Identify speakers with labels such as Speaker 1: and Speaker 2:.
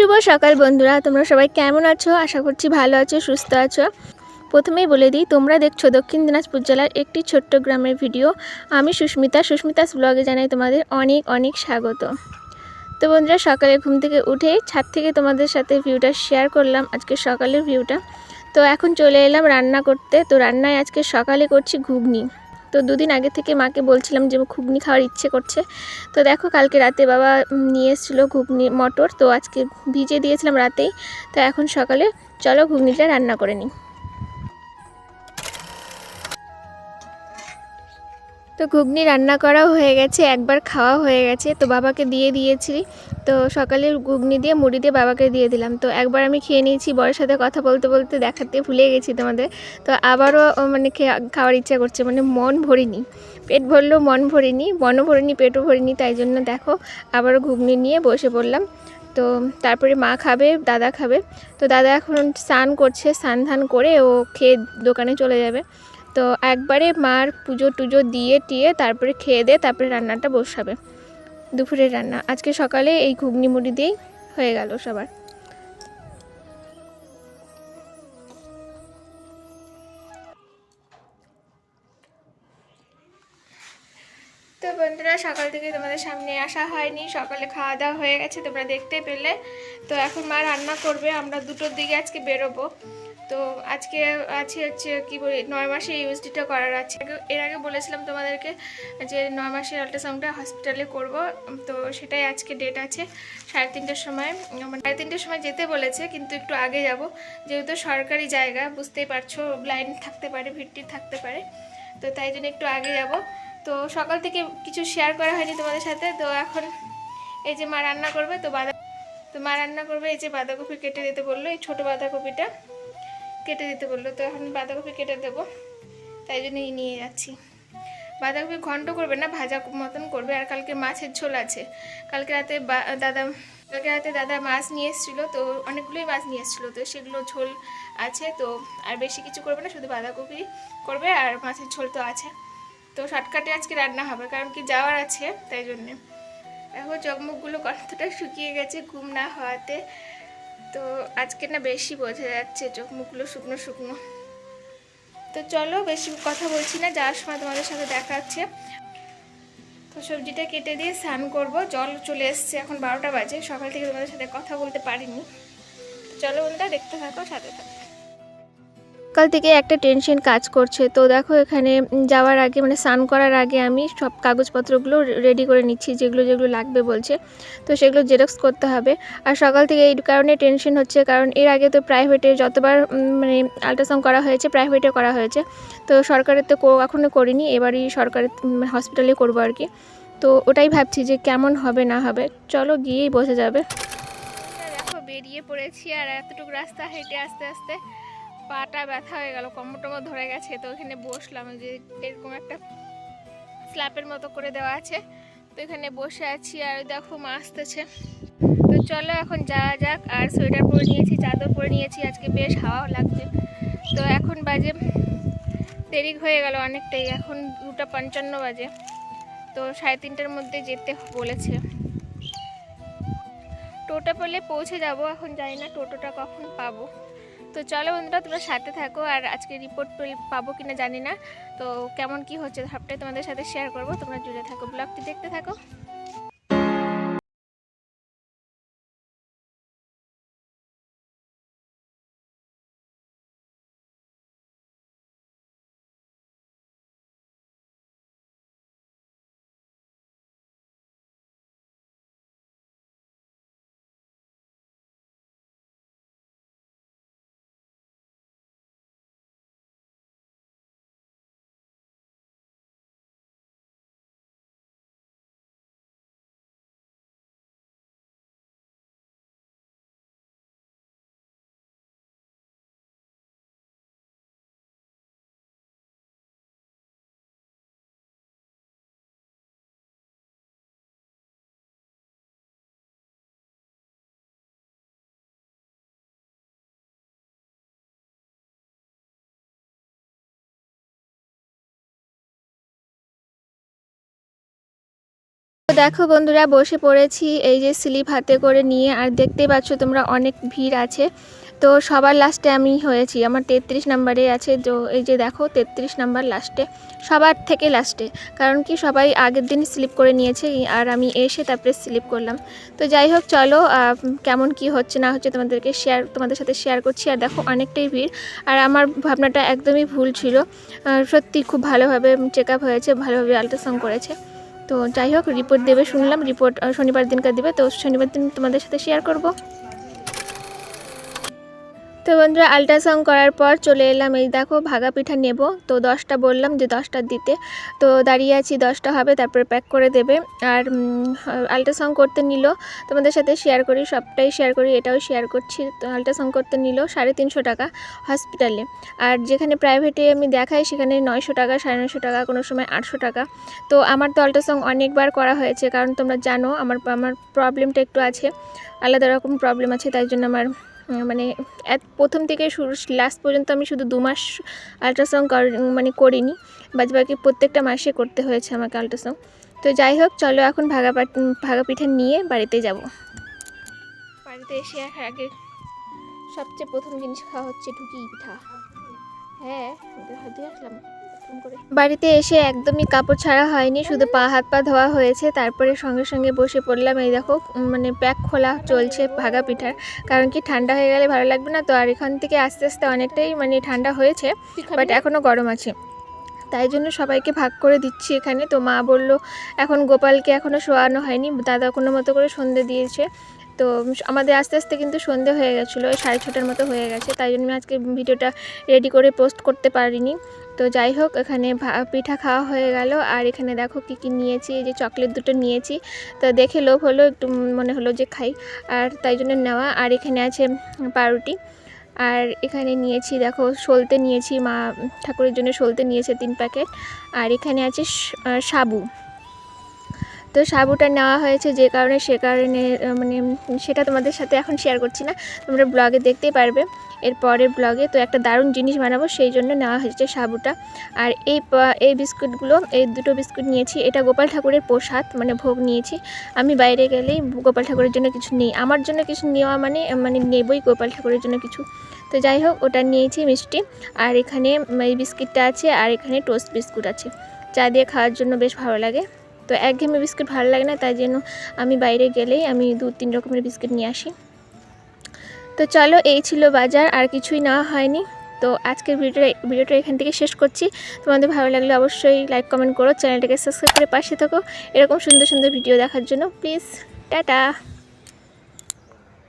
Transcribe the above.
Speaker 1: শুভ সকাল বন্ধুরা, তোমরা সবাই কেমন আছো? আশা করছি ভালো আছো, সুস্থ আছো। প্রথমেই বলে দিই, তোমরা দেখছ দক্ষিণ দিনাজপুর জেলার একটি ছোট্ট গ্রামের ভিডিও। আমি সুস্মিতা, সুস্মিতাস ব্লগে জানাই তোমাদের অনেক অনেক স্বাগত। তো বন্ধুরা, সকালে ঘুম থেকে উঠে ছাদ থেকে তোমাদের সাথে ভিউটা শেয়ার করলাম, আজকে সকালের ভিউটা তো এখন চলে এলাম রান্না করতে। তো রান্নায় আজকে সকালে করছি ঘুগনি। তো দুদিন আগে থেকে মাকে বলছিলাম যে ঘুগনি খাওয়ার ইচ্ছে করছে। তো দেখো কালকে রাতে বাবা নিয়ে এসেছিল ঘুগনি, মটর। তো আজকে ভিজে দিয়েছিলাম রাতেই। তো এখন সকালে চলো ঘুগনিটা রান্না করে নিই। তো ঘুগনি রান্না করাও হয়ে গেছে, একবার খাওয়া হয়ে গেছে। তো বাবাকে দিয়ে দিয়েছি। তো সকালে ঘুগনি দিয়ে, মুড়ি দিয়ে বাবাকে দিয়ে দিলাম। তো একবার আমি খেয়ে নিয়েছি, বরের সাথে কথা বলতে বলতে দেখাতে ভুলে গেছি তোমাদের। তো আবারও মানে খাওয়ার ইচ্ছা করছে মানে মন ভরিনি। পেট ভরলেও মন ভরিনি, মনও ভরিনি, পেটও ভরিনি, তাই জন্য দেখো, আবারও ঘুগনি নিয়ে বসে পড়লাম। তো তারপরে মা খাবে, দাদা খাবে। তো দাদা এখন স্নান করছে, স্নান ধান করে ও খেয়ে দোকানে চলে যাবে। তো একবারে মার পুজো টুজো দিয়ে টিয়ে তারপরে খেয়ে দিয়ে তারপরে রান্নাটা বসাবে। দুপুরের রান্না। আজকে সকালে এই ঘুগনি মুড়ি দিয়েই হয়ে গেল সবার। তো বন্ধুরা, সকাল থেকে তোমাদের সামনে আসা হয়নি। সকালে খাওয়া দাওয়া হয়ে গেছে, তোমরা দেখতে পেলে। তো এখন মা রান্না করবে, আমরা দুটোর দিকে আজকে বেরোবো। তো আজকে আছে হচ্ছে কি বলি নয় মাসে ইউএসডিটা করার আছে। এর আগে বলেছিলাম তোমাদেরকে যে নয় মাসের আল্ট্রাসাউন্ডটা হসপিটালে করব তো সেটাই আজকে ডেট আছে সাড়ে তিনটের সময়। উম, সাড়ে তিনটের সময় যেতে বলেছে কিন্তু একটু আগে যাব। যেহেতু সরকারি জায়গা বুঝতেই পারছ ব্লাইন্ড থাকতে পারে ভিড় থাকতে পারে তো তাই জন্য একটু আগে যাব। তো সকাল থেকে কিছু শেয়ার করা হয়নি তোমাদের সাথে তো এখন এই যে মা রান্না করবে তো বাঁধা তো মা রান্না করবে এই যে বাঁধাকপি কেটে দিতে বলল এই ছোটো বাঁধাকপিটা। কেটে দিতে বলল। তো এখন বাঁধাকপি কেটে দেবো। তাই জন্যই নিয়ে যাচ্ছি। বাঁধাকপি ঘন্ট করবে না, ভাজা মতন করবে। আর কালকে মাছের ঝোল আছে। কালকে রাতে দাদা, কালকে রাতে দাদা মাছ নিয়ে এসেছিল। তো অনেকগুলোই মাছ নিয়ে এসেছিল। তো সেগুলো ঝোল আছে। তো আর বেশি কিছু করবে না, শুধু বাঁধাকপি করবে আর মাছের ঝোল তো আছে। তো শর্টকাটে আজকে রান্না হবে, কারণ কি যাওয়ার আছে, তাই জন্যে। দেখো চকমুখগুলো কতটা শুকিয়ে গেছে ঘুম না হওয়াতে। তো আজকে না বেশি বোঝা যাচ্ছে চোখ মুখগুলো শুকনো শুকনো। তো চলো বেশি কথা বলছি না, যাওয়ার সময় তোমাদের সাথে দেখাচ্ছে তো সবজিটা কেটে দিয়ে স্নান করব, জল চলে এসছে, এখন বারোটা বাজে, সকাল থেকে তোমাদের সাথে কথা বলতে পারিনি। চলো বন্ধুরা, দেখতে থাকো, সাথে থাকো। সকাল থেকে একটা টেনশন কাজ করছে। তো দেখো এখানে যাওয়ার আগে মানে স্নান করার আগে আমি সব কাগজপত্রগুলো রেডি করে নিচ্ছি, যেগুলো যেগুলো লাগবে বলছে। তো সেগুলো জেরক্স করতে হবে। আর সকাল থেকে এই কারণে টেনশন হচ্ছে, কারণ এর আগে তো প্রাইভেটে যতবার মানে আল্ট্রাসাউন্ড করা হয়েছে প্রাইভেটে করা হয়েছে। তো সরকারের তো কো- এখনও করিনি, এবারই সরকারের হসপিটালে করব আর কি। তো ওটাই ভাবছি যে কেমন হবে, না হবে। চলো গিয়েই বোঝা যাবে। দেখো বেরিয়ে পড়েছি আর এতটুকু রাস্তা হেঁটে আস্তে আস্তে পাটা ব্যথা হয়ে গেল কোমর ধরে গেছে, তো এখানে বসলাম যে এরকম একটা স্ল্যাপের মতো করে দেওয়া আছে, তো এখানে বসে আছি আর দেখো মা আসতেছে। তো চলো এখন যাওয়া যাক, আর সোয়েটার পরে নিয়েছি, চাদর পরে নিয়েছি, আজকে বেশ হাওয়া লাগছে। তো এখন বাজে, দেরি হয়ে গেল অনেকটাই, এখন দুটা পঞ্চান্ন বাজে, তো সাড়ে তিনটার মধ্যে যেতে বলেছে। টোটো পেলে পৌঁছে যাব, এখন জানি না টোটোটা কখন পাবো। তো চলো বন্ধুরা, তোমরা সাথে থাকো আর আজকে রিপোর্ট পাবো কিনা জানি না। তো কেমন কি হচ্ছে সবটাই তোমাদের সাথে শেয়ার করব। তোমরা জুড়ে থাকো ব্লগটি দেখতে থাকো। দেখো বন্ধুরা, বসে পড়েছি এই যে স্লিপ হাতে করে নিয়ে, আর দেখতেই পাচ্ছ তোমরা অনেক ভিড় আছে। তো সবার লাস্টে আমি হয়েছি, আমার তেত্রিশ নাম্বারে আছে। তো এই যে দেখো, তেত্রিশ নাম্বার লাস্টে সবার থেকে লাস্টে কারণ কি, সবাই আগের দিন স্লিপ করে নিয়েছে, আর আমি এসে তারপরে স্লিপ করলাম। তো যাই হোক, চলো কেমন কি হচ্ছে না হচ্ছে তোমাদেরকে শেয়ার তোমাদের সাথে শেয়ার করছি। আর দেখো, অনেকটাই ভিড়, আর আমার ভাবনাটা একদমই ভুল ছিল। সত্যি খুব ভালোভাবে চেক আপ হয়েছে, ভালোভাবে আল্ট্রাসাউন্ড করেছে। তো যাই হোক রিপোর্ট দেবে, শুনলাম রিপোর্ট শনিবার দিনকার দেবে, তো শনিবার দিন তোমাদের সাথে শেয়ার করব। তো বন্ধুরা আল্ট্রাসাউন্ড করার পর চলে এলাম। এই দেখো ভাগা পিঠা নেব। তো দশটা বললাম যে দশটা দিতে। তো দাঁড়িয়ে আছি, দশটা হবে, তারপরে প্যাক করে দেবে। আর আল্ট্রাসাউন্ড করতে নিল। তোমাদের সাথে শেয়ার করি, সবটাই শেয়ার করি, এটাও শেয়ার করছি। তো আল্ট্রাসাউন্ড করতে নিল সাড়ে তিনশো টাকা হসপিটালে আর যেখানে প্রাইভেটে আমি দেখাই, সেখানে নয়শো টাকা, সাড়ে নয়শো টাকা, কোনো সময় আটশো টাকা। তো আমার তো আল্ট্রাসাউন্ড অনেকবার করা হয়েছে, কারণ তোমরা জানো, আমার আমার প্রবলেমটা একটু আছে। আলাদা রকম প্রবলেম আছে, তাই জন্য আমার মানে প্রথম থেকে শুরু লাস্ট পর্যন্ত আমি শুধু দু মাস আল্ট্রাসাউন্ড মানে করিনি বাকি প্রত্যেকটা মাসে করতে হয়েছে আমাকে আল্ট্রাসাউন্ড তো যাই হোক, চলো এখন ভাগা ভাগা পিঠা নিয়ে বাড়িতে যাব। বাড়িতে এসে আগে সবচেয়ে প্রথম জিনিস খাওয়া হচ্ছে ঢুকি পিঠা। হ্যাঁ হাত দিয়ে আসলাম বাড়িতে এসে একদমই কাপড় ছাড়া হয়নি শুধু পা হাত পা ধোয়া হয়েছে। তারপরে সঙ্গে সঙ্গে বসে পড়লাম এই দেখো মানে প্যাক খোলা চলছে ভাগা পিঠার। কারণ কি ঠান্ডা হয়ে গেলে ভালো লাগবে না? তো আর এখান থেকে আস্তে আস্তে অনেকটাই মানে ঠান্ডা হয়েছে বাট এখনও গরম আছে। তাই জন্য সবাইকে ভাগ করে দিচ্ছি এখানে। তো মা বলল এখন গোপালকে এখনও শোয়ানো হয়নি দাদা কোনো মতো করে সন্ধে দিয়েছে। তো আমাদের আস্তে আস্তে কিন্তু সন্ধে হয়ে গেছিল সাড়ে ছটার মতো হয়ে গেছে, তাই জন্য আজকে ভিডিওটা রেডি করে পোস্ট করতে পারিনি। তো যাই হোক, এখানে পিঠা খাওয়া হয়ে গেল, আর এখানে দেখো কী কী নিয়েছি, এই যে চকলেট দুটো নিয়েছি। তো দেখে লোভ হলো, একটু মনে হলো যে খাই, আর তাই জন্য নেওয়া। আর এখানে আছে পাউরুটি, আর এখানে নিয়েছি দেখো সলতে নিয়েছি, মা ঠাকুরের জন্য সলতে নিয়েছে তিন প্যাকেট। আর এখানে আছে সাবু। তো সাবুটা নেওয়া হয়েছে যে কারণে, সে কারণে মানে সেটা তোমাদের সাথে এখন শেয়ার করছি না। তোমরা ব্লগে দেখতেই পারবে। এর পরের ব্লগে তো একটা দারুণ জিনিস বানাবো, সেই জন্য নেওয়া হয়েছে সাবুটা। আর এই এই বিস্কুটগুলো, এই দুটো বিস্কুট নিয়েছি। এটা গোপাল ঠাকুরের প্রসাদ মানে ভোগ নিয়েছি। আমি বাইরে গেলেই গোপাল ঠাকুরের জন্য কিছু নেই। আমার জন্য কিছু নেওয়া মানে মানে নেবই গোপাল ঠাকুরের জন্য কিছু। তো যাই হোক, ওটা নিয়েছি মিষ্টি। আর এখানে এই বিস্কিটটা আছে, আর এখানে টোস্ট বিস্কুট আছে। চা দিয়ে খাওয়ার জন্য বেশ ভালো লাগে। তো একঘেয়েমি বিস্কুট ভালো লাগে না, তাই জন্য আমি বাইরে গেলেই আমি দু তিন রকমের বিস্কুট নিয়ে আসি। তো চলো, এই ছিল বাজার, আর কিছুই নেওয়া হয়নি। তো আজকের ভিডিওটা ভিডিওটা এখান থেকে শেষ করছি। তোমাদের ভালো লাগলে অবশ্যই লাইক কমেন্ট করো, চ্যানেলটাকে সাবস্ক্রাইব করে পাশে থাকো। এরকম সুন্দর সুন্দর ভিডিও দেখার জন্য প্লিজ টাটা!